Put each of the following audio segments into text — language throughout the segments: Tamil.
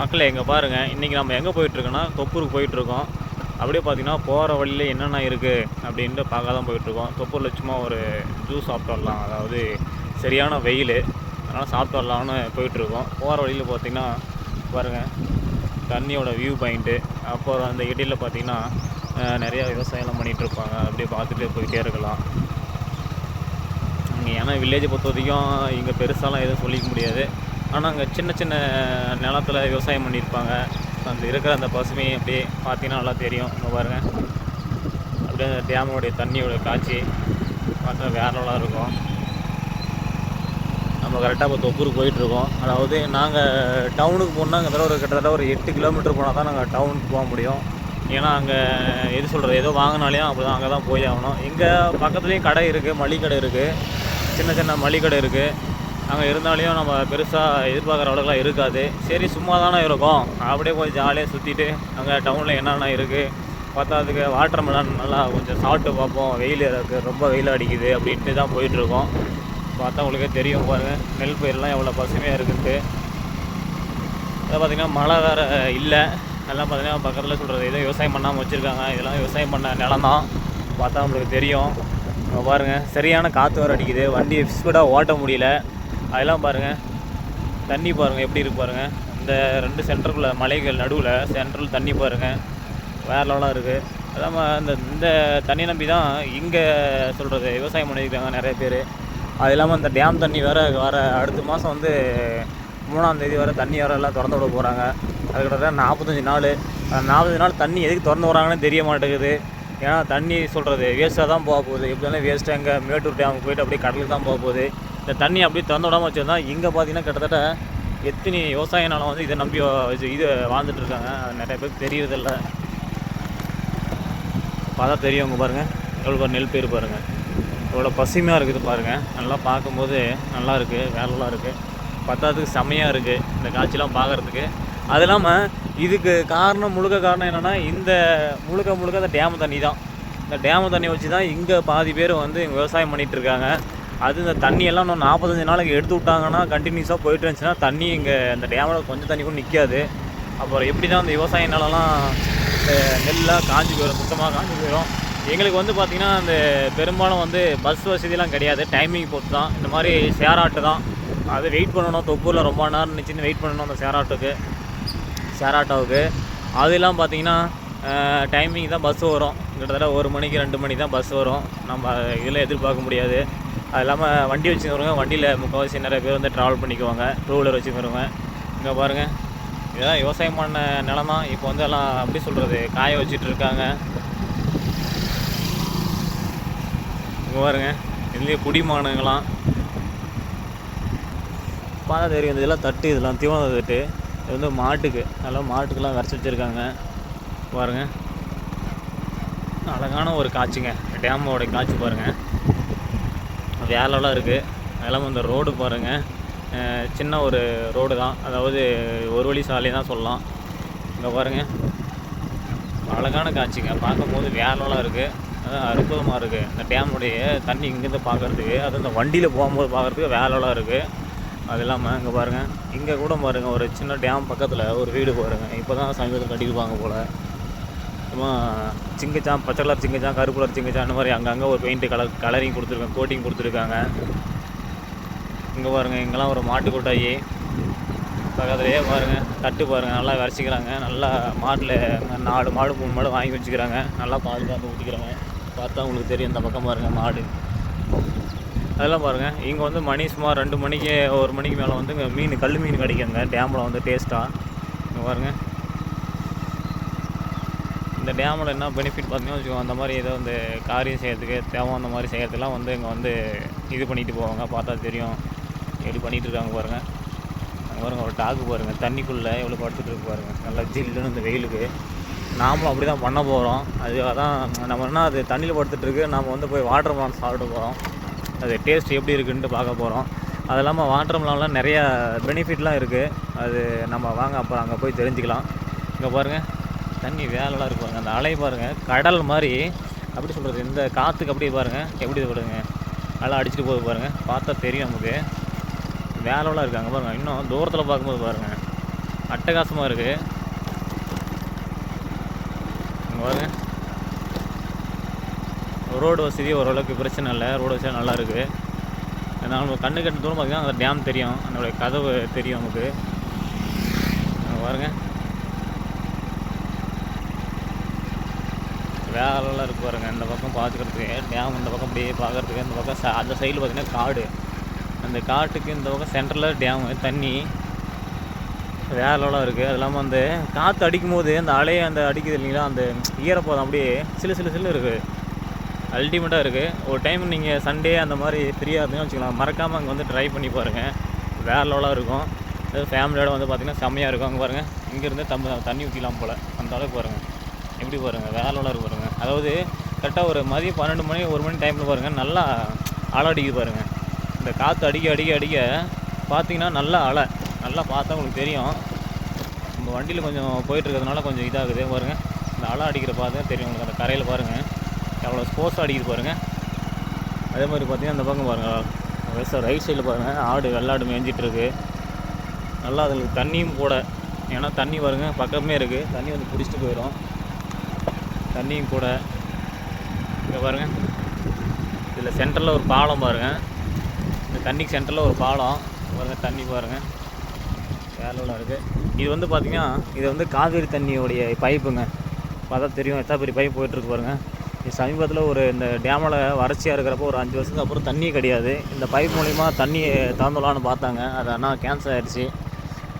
மக்களே எங்கே பாருங்கள் இன்றைக்கி நம்ம எங்கே போயிட்டுருக்கோன்னா தொப்பூருக்கு போயிட்டுருக்கோம். அப்படியே பார்த்தீங்கன்னா போகிற வழியில் என்னென்ன இருக்குது அப்படின்ட்டு பார்க்க தான் போயிட்டுருக்கோம். தொப்பூரில் சும்மா ஒரு ஜூஸ் சாப்பிட்டு வரலாம். அதாவது சரியான வெயில். அதனால் சாப்பிட்டு வரலாம்னு போயிட்டுருக்கோம். போகிற வழியில் பார்த்தீங்கன்னா பாருங்கள் தண்ணியோட வியூ பாயிண்ட்டு அப்புறம் அந்த இடையில் பார்த்தீங்கன்னா நிறையா விவசாயம்லாம் பண்ணிகிட்ருப்பாங்க அப்படியே பார்த்துட்டு போயிட்டே இருக்கலாம். இங்கே ஏன்னா வில்லேஜை பொறுத்த வரைக்கும் இங்கே பெருசாலாம் எதுவும் சொல்லிக்க முடியாது. ஆனால் அங்கே சின்ன சின்ன நிலத்தில் விவசாயம் பண்ணியிருப்பாங்க. அந்த இருக்கிற அந்த பசுமையை அப்படியே பார்த்தீங்கன்னா நல்லா தெரியும். இங்கே பாருங்கள் அப்படியே அந்த டேமோடைய தண்ணியோட காட்சி பார்த்தா வேற நல்லா இருக்கும். நம்ம கரெக்டாக இப்போ தொப்பூருக்கு போயிட்டுருக்கோம். அதாவது நாங்கள் டவுனுக்கு போனால் அங்கே ஒரு கிட்டத்தட்ட ஒரு எட்டு கிலோமீட்டர் போனால் தான் நாங்கள் டவுனுக்கு போக முடியும். ஏன்னா அங்கே எது சொல்கிறது ஏதோ வாங்கினாலையும் அப்படி தான் அங்கே தான் போய் ஆகணும். இங்கே பக்கத்துலேயும் கடை இருக்குது மளிகை கடை இருக்குது சின்ன சின்ன மளிகை கடை இருக்குது அங்கே இருந்தாலையும் நம்ம பெருசாக எதிர்பார்க்குற அளவுக்குலாம் இருக்காது. சரி சும்மா தானே இருக்கும். அப்படியே போய் ஜாலியாக சுற்றிட்டு அங்கே டவுனில் என்னென்ன இருக்குது பத்தாததுக்கு வாட்டர் மெலன் நல்லா கொஞ்சம் சாப்பிட்டு பார்ப்போம். வெயில் இருக்குது ரொம்ப வெயில் அடிக்குது அப்படின்ட்டு தான் போயிட்டுருக்கோம். பார்த்தா உங்களுக்கே தெரியும் பாருங்கள் நெல் பயிரெலாம் எவ்வளோ பசுமையாக இருக்குன்ட்டு. அதை பார்த்திங்கன்னா மழை வேறு இல்லை. எல்லாம் பார்த்திங்கன்னா பக்கத்தில் சொல்கிறது இதை விவசாயம் பண்ணாமல் வச்சுருக்காங்க. இதெல்லாம் விவசாயம் பண்ண நிலம் தான். பார்த்தா உங்களுக்கு தெரியும். பாருங்கள் சரியான காற்று வேறு அடிக்குது. வண்டியை ஸ்பீடாக ஓட்ட முடியல. அதெல்லாம் பாருங்கள் தண்ணி பாருங்கள் எப்படி இருக்கு பாருங்கள் இந்த ரெண்டு சென்டருக்குள்ள மலைகள் நடுவில் சென்ட்ரல் தண்ணி பாருங்கள் வேற லெவலாக இருக்குது அதாம இந்த இந்த தண்ணி நம்பி தான் இங்கே சொல்கிறது விவசாயம் பண்ணியிருக்காங்க நிறைய பேர். அது இல்லாமல் இந்த டேம் தண்ணி வேறு வர அடுத்த மாதம் வந்து மூணாம் தேதி தண்ணி வர எல்லாம் திறந்து விட போகிறாங்க அது கிட்டத்தட்ட நாற்பத்தஞ்சு நாள். அந்த நாற்பத்தஞ்சு நாள் தண்ணி எதுக்கு திறந்து வராங்கன்னு தெரிய மாட்டேங்குது. ஏன்னா தண்ணி சொல்கிறது வேஸ்ட்டாக தான் போக போகுது. எப்படினாலும் வேஸ்ட்டாக எங்கே மேட்டூர் டேமுக்கு போயிட்டு அப்படியே கடலுக்கு தான் போக போகுது. இந்த தண்ணி அப்படியே திறந்து விடாமல் வச்சுருந்தா இங்கே பார்த்தீங்கன்னா கிட்டத்தட்ட எத்தனை விவசாய நிலம் வந்து இதை நம்பி வச்சு இது வாழ்ந்துட்டு இருக்காங்க. அது நிறைய பேருக்கு தெரியறதில்ல. பார்த்தா தெரியும் பாருங்கள் எவ்வளோ நெல் பேர் பாருங்கள் எவ்வளோ பசுமையாக இருக்குது பாருங்கள் நல்லா பார்க்கும்போது நல்லா இருக்குது வேலைலாம் இருக்குது பத்தாததுக்கு செம்மையாக இருக்குது இந்த காட்சிலாம் பார்க்குறதுக்கு. அது இல்லாமல் இதுக்கு காரணம் முழுக்க காரணம் என்னென்னா இந்த முழுக்க முழுக்க அந்த டேமு தண்ணி தான். இந்த டேமு தண்ணி வச்சு தான் இங்கே பாதி பேர் வந்து விவசாயம் பண்ணிகிட்ருக்காங்க அது இந்த தண்ணியெல்லாம் இன்னும் நாற்பத்தஞ்சு நாளைக்கு எடுத்து விட்டாங்கன்னா கண்டினியூஸாக போயிட்டு இருந்துச்சுன்னா தண்ணி இங்கே இந்த டேமில் கொஞ்சம் தண்ணி கூட நிற்காது அப்புறம் எப்படி தான் அந்த விவசாய நிலம்லாம் இந்த நெல்லாம் காஞ்சி போயிடும் சுத்தமாக காஞ்சி போயிடும் எங்களுக்கு வந்து பார்த்திங்கன்னா அந்த பெரும்பாலும் வந்து பஸ் வசதியெலாம் கிடையாது. டைமிங் பொறுத்து தான் இந்த மாதிரி ஷேர் ஆட்டு தான். அது வெயிட் பண்ணணும். தொப்பூரில் ரொம்ப நேரம் நினச்சின்னு வெயிட் பண்ணணும் அந்த ஷேர் ஆட்டோக்கு ஷேர் ஆட்டோவுக்கு அதெல்லாம் பார்த்தீங்கன்னா டைமிங் தான் பஸ் வரும். கிட்டத்தட்ட ஒரு மணிக்கு ரெண்டு மணி தான் பஸ் வரும். நம்ம இதில் எதிர்பார்க்க முடியாது. அது இல்லாமல் வண்டி வச்சுக்கிறவங்க வண்டியில் முக்கால்வாசி நிறைய பேர் வந்து ட்ராவல் பண்ணிக்குவாங்க. டூ வீலர் வச்சுக்கிறவங்க இங்கே பாருங்கள் இதெல்லாம் விவசாயம் பண்ண நிலம் தான் இப்போ வந்து எல்லாம் எப்படி சொல்கிறது காய வச்சிட்டு இருக்காங்க. இங்கே பாருங்க. இதுலேயே குடிமானங்களாம். பார்த்தா தெரியும் இதெல்லாம் தட்டு இதெல்லாம் தீவன தட்டு. இது வந்து மாட்டுக்கு. நல்லா மாட்டுக்கெல்லாம் விரைச்சி வச்சுருக்காங்க. பாருங்க. அழகான ஒரு காட்சிங்க. டேமோட காட்சி பாருங்கள் வேலைலாம் இருக்குது அதெல்லாம் இந்த ரோடு பாருங்கள் சின்ன ஒரு ரோடு தான். அதாவது ஒரு வழி சாலை தான் சொல்லலாம். இங்கே பாருங்கள் அழகான காட்சிங்க. பார்க்கும்போது வேலைலாம் இருக்குது அதான் அற்புதமாக இருக்குது இந்த டேமுடைய தண்ணி இங்கேருந்து பார்க்குறதுக்கு அது இந்த வண்டியில் போகும்போது பார்க்குறதுக்கு வேலைலாம் இருக்குது அது இல்லாமல் இங்கே பாருங்கள் இங்கே கூட பாருங்கள் ஒரு சின்ன டேம் பக்கத்தில் ஒரு வீடு பாருங்கள் இப்போ தான் சமீபத்தில் கட்டியிருப்பாங்க போல். சும்மா சிங்கச்சான் பச்சை கலர் சிங்கச்சான் கருப்பு கலர் சிங்கச்சான் அந்த மாதிரி அங்கங்கே ஒரு பெயிண்ட் கலர் கலரிங் கொடுத்துருக்காங்க கோட்டிங் கொடுத்துருக்காங்க. இங்கே பாருங்கள் இங்கெல்லாம் ஒரு மாட்டு கொட்டாயி. பக்கத்துலேயே பாருங்கள் தட்டு பாருங்கள் நல்லா விரைச்சிக்கிறாங்க. நல்லா மாட்டில் நாலு மாடு மூணு மாடு வாங்கி வச்சுக்கிறாங்க. நல்லா பாதுகாப்பு ஊற்றிக்கிறாங்க பார்த்தா உங்களுக்கு தெரியும் இந்த பக்கம் பாருங்கள் மாடு. அதெல்லாம் பாருங்கள் இங்கே வந்து மணி சுமார் ரெண்டு மணிக்கு ஒரு மணிக்கு மேலே வந்து இங்கே மீன் கல் மீன் கிடைக்குங்க. டேமில் வந்து டேஸ்ட்டாக இங்கே பாருங்கள் இந்த டேமில் என்ன பெனிஃபிட் பார்த்தீங்கன்னா வச்சுக்கோங்க அந்த மாதிரி ஏதோ இந்த காரியம் செய்கிறதுக்கு தேவை அந்த மாதிரி செய்கிறதுலாம் வந்து இங்கே வந்து இது பண்ணிட்டு போவாங்க. பார்த்தா தெரியும். எப்படி பண்ணிகிட்டு இருக்காங்க பாருங்கள் அங்கே பாருங்கள் ஒரு டாக்கு பாருங்கள் தண்ணிக்குள்ளே எவ்வளோ படுத்துட்டு இருக்கு பாருங்கள் நல்லா ஜில்லுன்னு இந்த வெயிலுக்கு. நாமளும் அப்படி தான் பண்ண போகிறோம் அது அதான் நம்ம என்ன அது தண்ணியில் படுத்துட்ருக்கு நம்ம வந்து போய் வாட்டர் மெலான் சாப்பிட போகிறோம் அது டேஸ்ட் எப்படி இருக்குன்ட்டு பார்க்க போகிறோம் அது இல்லாமல் வாட்டர் மெலான்லாம் நிறையா பெனிஃபிட்லாம் இருக்குது அது நம்ம வாங்க அப்புறம் அங்கே போய் தெரிஞ்சுக்கலாம். இங்கே பாருங்கள் தண்ணி வேலைலாம் இருக்கு பாருங்கள் அந்த அலை பாருங்கள் கடல் மாதிரி. அப்படி சொல்கிறது இந்த காற்றுக்கு அப்படியே பாருங்கள் எப்படி பாருங்க? நல்லா அடிச்சுட்டு போகுது பாருங்கள் பார்த்தா தெரியும் நமக்கு. வேலைலாம் இருக்காங்க பாருங்கள் இன்னும் தூரத்தில் பார்க்கும்போது பாருங்கள் அட்டகாசமாக இருக்குது இங்கே பாருங்க. ரோடு வசதி ஓரளவுக்கு பிரச்சனை இல்லை. ரோடு வசதி நல்லா இருக்குது நம்ம கண்ணு கட்டு தூரம் பார்த்தீங்கன்னா அந்த டேம் தெரியும். அதனுடைய கதவு தெரியும் நமக்கு. பாருங்கள் வேலைலாம் இருக்கு பாருங்க. இந்த பக்கம் பார்த்துக்கிறதுக்கு டேம் இந்த பக்கம் அப்படியே பார்க்குறதுக்கு இந்த பக்கம் ச- அந்த சைடில் பார்த்தீங்கன்னா காடு. அந்த காட்டுக்கு இந்த பக்கம் சென்டரில் டேமு தண்ணி. வேலைலாம் இருக்குது அது இல்லாமல் அந்த காற்று அடிக்கும் போது அந்த அலையை அந்த அடிக்குது இல்லைங்களா அந்த ஈரப்பதம் அப்படியே சிலு சிலு சிலு இருக்குது அல்டிமேட்டாக இருக்குது ஒரு டைம் நீங்கள் சண்டே அந்த மாதிரி ஃப்ரீயாக இருந்தீங்கன்னு வச்சுக்கலாம் மறக்காமல் அங்கே வந்து ட்ரை பண்ணி பாருங்கள் வேற லெவலாக இருக்கும். அது ஃபேமிலியோடு வந்து பார்த்திங்கன்னா செம்மையாக இருக்கும். அங்கே பாருங்கள் இங்கேருந்து தம் தண்ணி ஊற்றிலாம் போல். அந்த அளவுக்கு பாருங்கள் எப்படி பாருங்கள் வேலைலாம் லெவலாக பாருங்கள் அதாவது கரெக்டாக ஒரு மதியம் பன்னெண்டு மணி ஒரு மணி டைமில் பாருங்கள் நல்லா அலை அடிக்குது பாருங்கள் இந்த காற்று அடிக்க அடிக்க அடிக்க பார்த்தீங்கன்னா நல்லா அலை. நல்லா பார்த்தா உங்களுக்கு தெரியும். நம்ம வண்டியில் கொஞ்சம் போயிட்டுருக்கிறதுனால கொஞ்சம் இதாகுது. பாருங்கள் இந்த அலை அடிக்கிற பார்த்தா தெரியும் உங்களுக்கு. அந்த கரையில் பாருங்கள் எவ்வளோ ஸ்போர்ட்ஸ் அடிக்குது பாருங்கள் அதே மாதிரி பார்த்தீங்கன்னா அந்த பக்கம் பாருங்கள் வயசாக ரைட் சைடில் பாருங்கள் ஆடு வெள்ளாடு மேய்ஞ்சிட்டு இருக்குது நல்லா அதுங்களுக்கு தண்ணியும் கூட. ஏன்னா தண்ணி வருங்க பக்கமே இருக்குது தண்ணி வந்து பிடிச்சிட்டு போயிடும். தண்ணியும் கூட. இங்கே பாருங்கள் இதில் சென்டரில் ஒரு பாலம் பாருங்கள் இந்த தண்ணிக்கு சென்டரில் ஒரு பாலம். பாருங்கள் தண்ணி பாருங்கள் வேலைலாம் இருக்குது இது வந்து பார்த்திங்கன்னா இது வந்து காவேரி தண்ணியோடைய பைப்புங்க. பார்த்தா தெரியும் எத்தனை பெரிய பைப் போயிட்டுருக்கு பாருங்கள் இது சமீபத்தில் ஒரு இந்த டேமில் வறட்சியாக இருக்கிறப்போ ஒரு அஞ்சு வருஷத்துக்கு அப்புறம் தண்ணியே கிடையாது. இந்த பைப் மூலிமா தண்ணி திறந்துடலான்னு பார்த்தாங்க. அது ஆனால் கேன்சல் ஆகிடுச்சி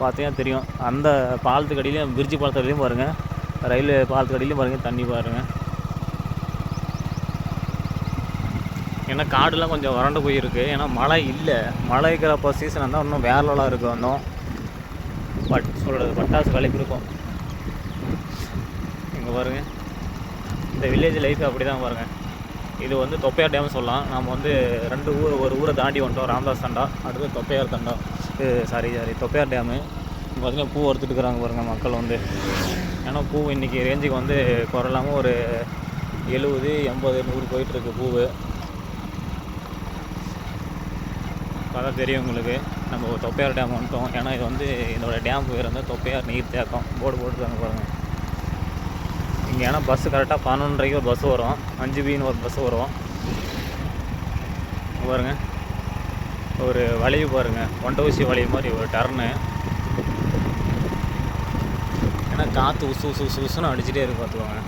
பார்த்தீங்கன்னா தெரியும். அந்த பாலத்துக்கு அடியிலையும் பிரிட்ஜு பாலத்துக்கு அடியிலையும் பாருங்கள் ரயில்வே பாலத்துக்கு அடியிலையும் பாருங்கள் தண்ணி பாருங்கள் ஏன்னா காடுலாம் கொஞ்சம் வறண்டு போயிருக்கு. ஏன்னா மழை இல்லை. மழை இருக்கிறப்போ சீசன் இருந்தால் இன்னும் வேற லெவலாக இருக்கும் இன்னும் பட் சொல்கிறது பட்டாசு கலைப்பு இருக்கும். இங்கே பாருங்க. இந்த வில்லேஜ் லைஃப் அப்படி தான் பாருங்கள் இது வந்து தொப்பையார் டேம் சொல்லலாம். நாம் வந்து ரெண்டு ஊர் ஒரு ஊரை தாண்டி வந்துட்டோம் ராமதாஸ் தண்டா. அடுத்து Thoppaiyar Thanda. Sorry sorry Thoppaiyar dam இங்கே பார்த்தீங்கன்னா பூ வறுத்துட்டு இருக்கிறாங்க மக்கள் வந்து. ஏன்னா பூ இன்றைக்கி ரேஞ்சுக்கு வந்து குறையில்லாமல் ஒரு எழுபது எண்பது நூறு போயிட்டுருக்கு பூவு. பார்த்தா தெரியும் உங்களுக்கு. நம்ம தொப்பையார் டேம் வந்துட்டோம். ஏன்னா இது வந்து இதோட டேம் பேர் வந்து தொப்பையார் நீர் தேக்கம். போர்டு போட்டுருக்காங்க பாருங்கள் இங்கே ஏன்னா பஸ்ஸு கரெக்டாக பன்னெண்டரைக்கு ஒரு பஸ் வரும். அஞ்சு பின்னு ஒரு பஸ் வரும். பாருங்கள் ஒரு வளைவு பாருங்க. ஒண்டை ஊசி வளைவு மாதிரி ஒரு டர்னு காற்று உசு உசு உசு உசுன்னு அடிச்சுட்டே இருக்கும் பார்த்துக்கோங்க.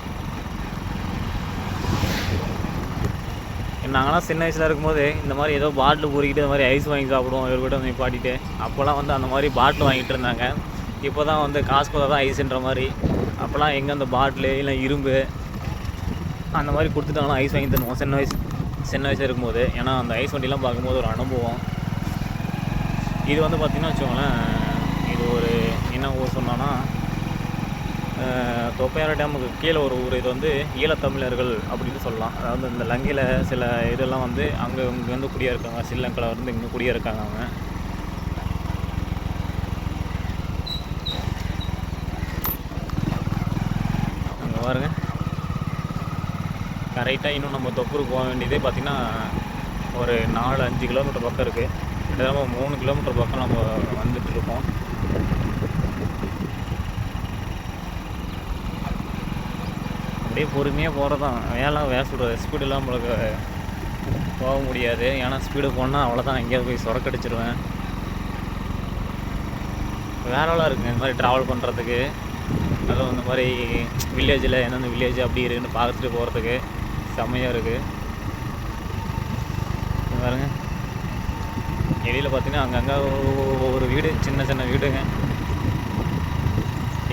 நாங்களாம் சின்ன வயசில் இருக்கும்போது இந்த மாதிரி ஏதோ பாட்டில் பொறிக்கிட்டு இந்த மாதிரி ஐஸ் வாங்கி சாப்பிடுவோம் இவர்கிட்ட வந்து நிப்பாட்டிட்டு அப்போல்லாம் வந்து அந்த மாதிரி பாட்டில் வாங்கிட்டு இருந்தாங்க. இப்போ தான் வந்து காசு தான் ஐஸ்ன்ற மாதிரி. அப்போல்லாம் எங்கே அந்த பாட்டிலு இல்லை இரும்பு அந்த மாதிரி கொடுத்துட்டாங்கன்னா ஐஸ் வாங்கி தருவோம். சின்ன வயசு சின்ன வயசு இருக்கும்போது. ஏன்னா அந்த ஐஸ் வண்டிலாம் பார்க்கும்போது ஒரு அனுபவம். இது வந்து பார்த்திங்கன்னா வச்சுக்கோங்களேன் இது ஒரு என்ன ஊர் சொன்னோன்னா தொப்பையார டேமுக்கு கீழே ஒரு ஊர் இது வந்து ஈழத்தமிழர்கள் அப்படின்னு சொல்லலாம். அதாவது இந்த லங்கையில் சில இதெல்லாம் வந்து அங்கே இங்கே வந்து குடியிருக்காங்க ஸ்ரீலங்காவில் வந்து இங்கே குடியிருக்காங்க அவங்க. அங்கே பாருங்க. கரெக்டாக இன்னும் நம்ம தொப்பூருக்கு போக வேண்டியதே பார்த்திங்கன்னா ஒரு நாலு அஞ்சு கிலோமீட்டர் பக்கம் இருக்குது கிட்டத்தட்ட மூணு கிலோமீட்டர் பக்கம் நம்ம வந்துட்டுருக்கோம் அப்படியே பொறுமையாக போகிறது தான் வேலை வேலை சொல்கிறது ஸ்பீடு இல்லாமல் நம்மளுக்கு போக முடியாது. ஏன்னா ஸ்பீடு போனால் அவ்வளோதான் எங்கேயாவது போய் சொரக்கடிச்சிருவேன். வேலைலாம் இருக்குங்க இந்த மாதிரி ட்ராவல் பண்ணுறதுக்கு அதுவும் இந்த மாதிரி வில்லேஜில் எந்தெந்த வில்லேஜ் அப்படி இருக்குன்னு பார்த்துட்டு போகிறதுக்கு செம்மையாக இருக்குது பாருங்க. வெளியில் பார்த்தீங்கன்னா அங்கங்கே ஒவ்வொரு வீடு சின்ன சின்ன வீடுங்க.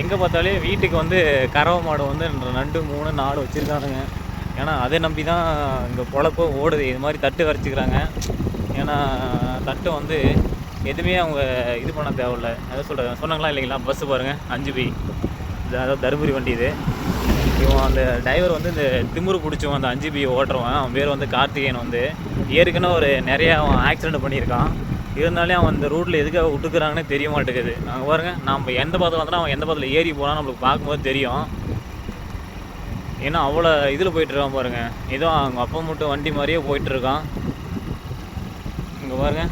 எங்கே பார்த்தாலும் வீட்டுக்கு வந்து கறவை மாடு வந்து ரெண்டு மூணு நாலு வச்சுருக்கானுங்க. ஏன்னா அதை நம்பி தான் இங்கே பொழப்பு ஓடுது. இது மாதிரி தட்டு வரைச்சிக்கிறாங்க ஏன்னா தட்டு வந்து எதுவுமே அவங்க இது பண்ண தேவையில்ல. அதை சொல்கிறேன் சொன்னாங்களா இல்லைங்களா? பஸ்ஸு பாருங்கள் அஞ்சு பி. அதாவது தருமபுரி வண்டி இது. இவன் அந்த டிரைவர் வந்து இந்த திமுரு பிடிச்சவன் அந்த அஞ்சு பி ஓட்டுறவன். அவன் பேர் வந்து கார்த்திகேயன் வந்து. ஏற்கனவே ஒரு நிறையா அவன் ஆக்சிடென்ட் பண்ணியிருக்கான். இருந்தாலே அவன் அந்த ரூட்டில் எதுக்காக விட்டுக்கிறாங்கன்னு தெரிய மாட்டேங்குது. அங்கே பாருங்க நம்ம எந்த பக்கத்தில் வந்தாலும் அவன் எந்த பக்கத்தில் ஏறி போகிறான் நம்மளுக்கு பார்க்கும்போது தெரியும். ஏன்னா அவ்வளோ இதில் போயிட்டுருக்கான் பாருங்க. ஏதோ அவங்க அப்பா மட்டும் வண்டி மாதிரியே போயிட்டுருக்கான் இங்கே பாருங்க.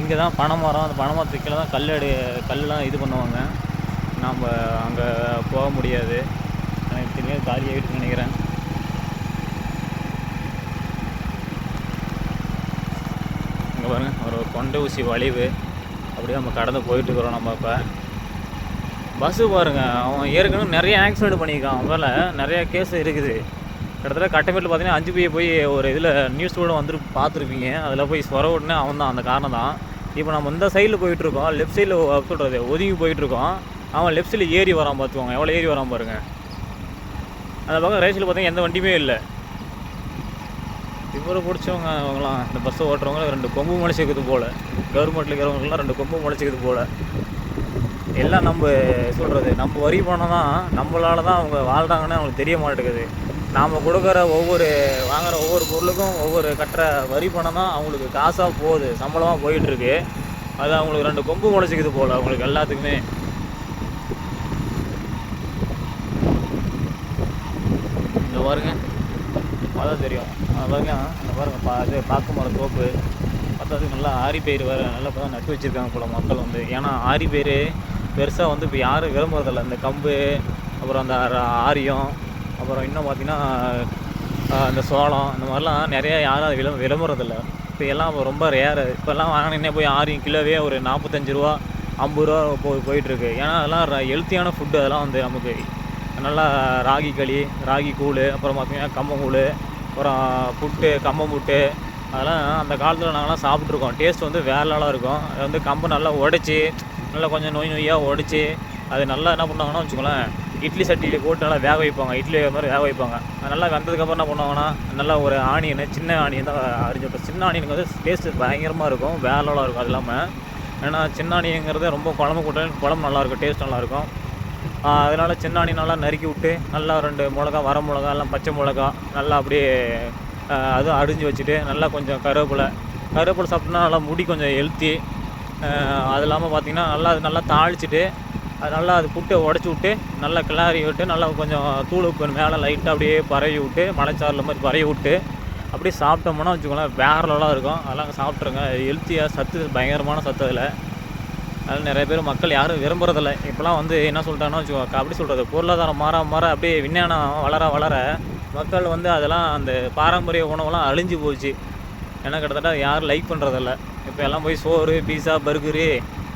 இங்கே தான் பனைமரம் அந்த பனைமரத்துக்கு கீழே தான் கல் அடி கல்லாம் இது பண்ணுவாங்க. நாம் அங்கே போக முடியாது. எனக்கு தெரியாது காலி ஆகிட்டுன்னு நினைக்கிறேன். இங்கே பாருங்க ஒரு கொண்டை ஊசி வளைவு அப்படியே நம்ம கடந்து போயிட்டு இருக்கிறோம் நம்ம இப்போ. பஸ்ஸு பாருங்க அவன் ஏற்கனவே நிறைய ஆக்சிடென்ட் பண்ணியிருக்கான். அவன் மேலே நிறைய கேஸ் இருக்குது. கிட்டத்தட்ட கட்டமேட்டில் பார்த்தீங்கன்னா அஞ்சு போய் போய் ஒரு இதில் நியூஸ் கூட வந்துட்டு பார்த்துருப்பீங்க. அதில் போய் சொர உடனே அவன் தான் அந்த காரணம் தான். இப்போ நம்ம இந்த சைடில் போயிட்டுருக்கோம். லெஃப்ட் சைடில் சொல்கிறது ஒதுங்கி போயிட்டுருக்கோம். அவன் லெஃப்ட் சைடில் ஏறி வரான் பார்த்துக்கோங்க எவ்வளோ ஏறி வரான் பாருங்கள் அந்த பக்கம் ரைட் சைடில் பார்த்தீங்கன்னா எந்த வண்டியுமே இல்லை. இவரை பிடிச்சவங்க அவங்களாம். இந்த பஸ்ஸை ஓட்டுறவங்க ரெண்டு கொம்பு முளைச்சிக்குது போல். கவர்மெண்ட்டில் இருக்கிறவங்களாம் ரெண்டு கொம்பு முளைச்சிக்குது போல். எல்லாம் நம்ம சொல்கிறது நம்ம வரி பணம் தான் நம்மளால தான் அவங்க வாழ்கிறாங்கன்னு அவங்களுக்கு தெரிய மாட்டேங்குது. நாம் கொடுக்குற ஒவ்வொரு வாங்குகிற ஒவ்வொரு பொருளுக்கும் ஒவ்வொரு கட்டுற வரி பணம் தான் அவங்களுக்கு காசாக போகுது. சம்பளமாக போயிட்டுருக்கு. அது அவங்களுக்கு ரெண்டு கொம்பு முளைச்சிக்குது போல் அவங்களுக்கு எல்லாத்துக்குமே. இந்த பாருங்க. அதான் தெரியும். அதெல்லாம் பாருங்க அந்த பாருங்க பா இது பாக்கு மரம் தோப்பு. பார்த்தா நல்லா ஆரி பயிர் வேறு நல்லா இப்போ தான் நட்டு வச்சுருக்காங்க போல மக்கள் வந்து. ஏன்னா ஆரி பயிர் பெருசாக வந்து இப்போ யாரும் விரும்புறதில்ல. இந்த கம்பு அப்புறம் அந்த ஆரியம் அப்புறம் இன்னும் பார்த்தீங்கன்னா அந்த சோளம் இந்த மாதிரிலாம் நிறையா யாரும் அதை விளம் விளம்புறதில்ல. இப்போ எல்லாம் இப்போ ரொம்ப ரேரு இப்போல்லாம் வாங்கினே போய் ஆரியம் கிலோவே ஒரு நாற்பத்தஞ்சு ரூபா ஐம்பது ரூபா போய் போயிட்டுருக்கு. ஏன்னா அதெல்லாம் ஹெல்த்தியான ஃபுட்டு அதெல்லாம் வந்து நமக்கு நல்லா ராகி களி ராகி கூழ் அப்புறம் பார்த்திங்கன்னா கம்பங்கூழ் அப்புறம் புட்டு கம்பம் புட்டு அதெல்லாம் அந்த காலத்தில் நாங்களாம் சாப்பிட்ருக்கோம் டேஸ்ட் வந்து வேற லெவலாக இருக்கும். அது வந்து கம்பை நல்லா உடைச்சி நல்லா கொஞ்சம் நொய் நொய்யாக உடைச்சி அது நல்லா என்ன பண்ணுவாங்கன்னா வச்சுக்கோங்களேன் இட்லி சட்டியில் போட்டு நல்லா வேக வைப்பாங்க. இட்லி மாதிரி வேக வைப்பாங்க. அது நல்லா வெந்ததுக்கப்புறம் என்ன பண்ணுவாங்கன்னா நல்லா ஒரு ஆனியன் சின்ன ஆனியன் தான் அரிஞ்சு சின்ன ஆனியனுக்கு வந்து டேஸ்ட்டு பயங்கரமாக இருக்கும். வேற லெவலாக இருக்கும். அது இல்லாமல் ஏன்னா சின்ன ஆனியங்கிறது ரொம்ப குழம்பு கூட்ட குழம்பு நல்லாயிருக்கும் டேஸ்ட் நல்லாயிருக்கும் அதனால் சின்ன நல்லா நறுக்கி விட்டு நல்லா ரெண்டு மிளகா வர மிளகா எல்லாம் பச்சை மிளகா நல்லா அப்படியே அதுவும் அரிஞ்சு வச்சுட்டு நல்லா கொஞ்சம் கருவேப்பிலை. கருவேப்பிலை சாப்பிட்டோம்னா நல்லா முடி கொஞ்சம் ஹெல்த்தி அது இல்லாமல் பார்த்திங்கன்னா நல்லா அது நல்லா தாளிச்சிட்டு அது நல்லா அது புட்டை உடச்சி விட்டு நல்லா கிளாரி விட்டு நல்லா கொஞ்சம் தூள் உப்பு மேலே லைட்டாக அப்படியே பரவி விட்டு மலைச்சாரில் மாதிரி பரவி விட்டு அப்படியே சாப்பிட்டோம்னா வச்சுக்கோங்களேன் வேற லெவலாக இருக்கும். அதெல்லாம் சாப்பிட்ருங்க ஹெல்த்தியாக சத்து பயங்கரமான சத்து அதில். அதனால் நிறைய பேர் மக்கள் யாரும் விரும்புறதில்ல. இப்போலாம் வந்து என்ன சொல்லிட்டாங்கன்னா வச்சுக்கோ அப்படி சொல்கிறது பொருளாதாரம் மாற மாற அப்படியே விஞ்ஞானம் வளர வளர மக்கள் வந்து அதெல்லாம் அந்த பாரம்பரிய உணவெல்லாம் அழிஞ்சு போச்சு. ஏன்னா கிட்டத்தட்ட யாரும் லைக் பண்ணுறதில்ல இப்போ எல்லாம் போய் சோறு பீஸா பர்கரு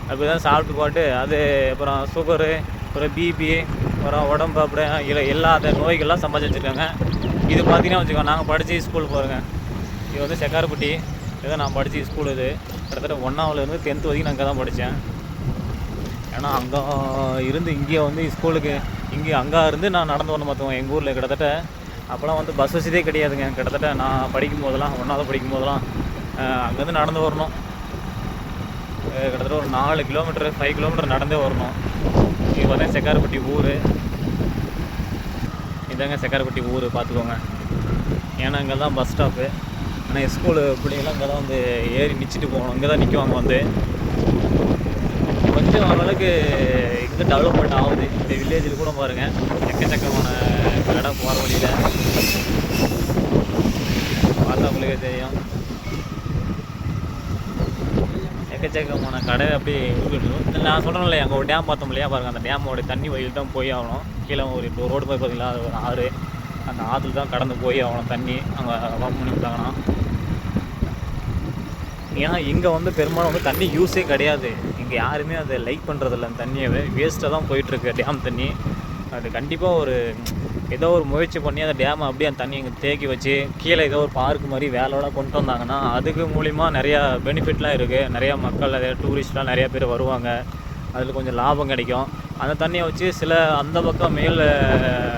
அப்படி தான் சாப்பிட்டு பாட்டு அது அப்புறம் சுகரு அப்புறம் பிபி அப்புறம் உடம்பு அப்புறம் இல்லை எல்லா அந்த நோய்கள்லாம் சம்பாதிச்சு வச்சுருக்காங்க இது பார்த்தீங்கன்னா வச்சுக்கோ நாங்கள் படித்து ஸ்கூல் போகிறோங்க இது வந்து செக்காரப்பட்டி இதை நான் படித்த ஸ்கூல் இது. கிட்டத்தட்ட ஒன்றாவதுலேருந்து டென்த்து வரைக்கும் நான் அங்கே தான் படித்தேன் ஏன்னா அங்கே இருந்து இங்கே வந்து ஸ்கூலுக்கு இங்கே அங்கே இருந்து நான் நடந்து வரணும் பார்த்தோம் எங்கள் ஊரில் கிட்டத்தட்ட. அப்போலாம் வந்து பஸ் வசதியே கிடையாதுங்க. கிட்டத்தட்ட நான் படிக்கும் போதெல்லாம் ஒன்றாவது படிக்கும் போதெல்லாம் அங்கேருந்து நடந்து வரணும். கிட்டத்தட்ட ஒரு நாலு கிலோமீட்டர் ஃபைவ் கிலோமீட்டர் நடந்தே வரணும். இங்கே பார்த்தா செக்காரப்பட்டி ஊர். இதாங்க செக்காரப்பட்டி ஊர் பார்த்துக்கோங்க. ஏன்னா இங்கே தான் பஸ் ஸ்டாப்பு ஆனால் ஸ்கூலு பிள்ளைங்களாம் இங்கே தான் வந்து ஏறி நிச்சிட்டு போகணும். இங்கே தான் நிற்குவாங்க வந்து. கொஞ்சம் ஓரளவுக்கு இங்கே டெவலப்மெண்ட் ஆகுது. இந்த வில்லேஜில் கூட பாருங்கள் எக்கச்சக்கமான கடை போகிற வழியில். பார்த்தா உங்களுக்கே தெரியும். எக்கச்சக்கமான கடை அப்படி இருக்குது நான் சொல்கிறேன் இல்லையா அங்கே ஒரு டேம் பார்த்தோம் இல்லையா? பாருங்கள் அந்த டேமோட தண்ணி வழியில் தான் போய் ஆகணும். கீழே ஒரு இப்போ ரோடு போய் பார்த்தீங்களா? அது ஒரு ஆறு. அந்த ஆற்றுல தான் கடந்து போய் ஆகணும் தண்ணி. அங்கே பம்ப் பண்ணி விட்டாங்கன்னா ஏன்னா இங்கே வந்து பெரும்பாலும் வந்து தண்ணி யூஸே கிடையாது. இங்கே யாருமே அதை லைக் பண்ணுறதில்ல அந்த தண்ணியை வேஸ்ட்டாக தான் போயிட்டுருக்கு டேம் தண்ணி. அது கண்டிப்பாக ஒரு ஏதோ ஒரு முயற்சி பண்ணி அந்த டேமை அப்படியே அந்த தண்ணி இங்கே தேக்கி வச்சு கீழே ஏதோ ஒரு பார்க் மாதிரி வேலையோட கொண்டு வந்தாங்கன்னா அதுக்கு மூலிமா நிறையா பெனிஃபிட்லாம் இருக்குது நிறையா மக்கள் நிறையா டூரிஸ்ட்லாம் நிறையா பேர் வருவாங்க. அதில் கொஞ்சம் லாபம் கிடைக்கும். அந்த தண்ணியை வச்சு சில அந்த பக்கம் மேல்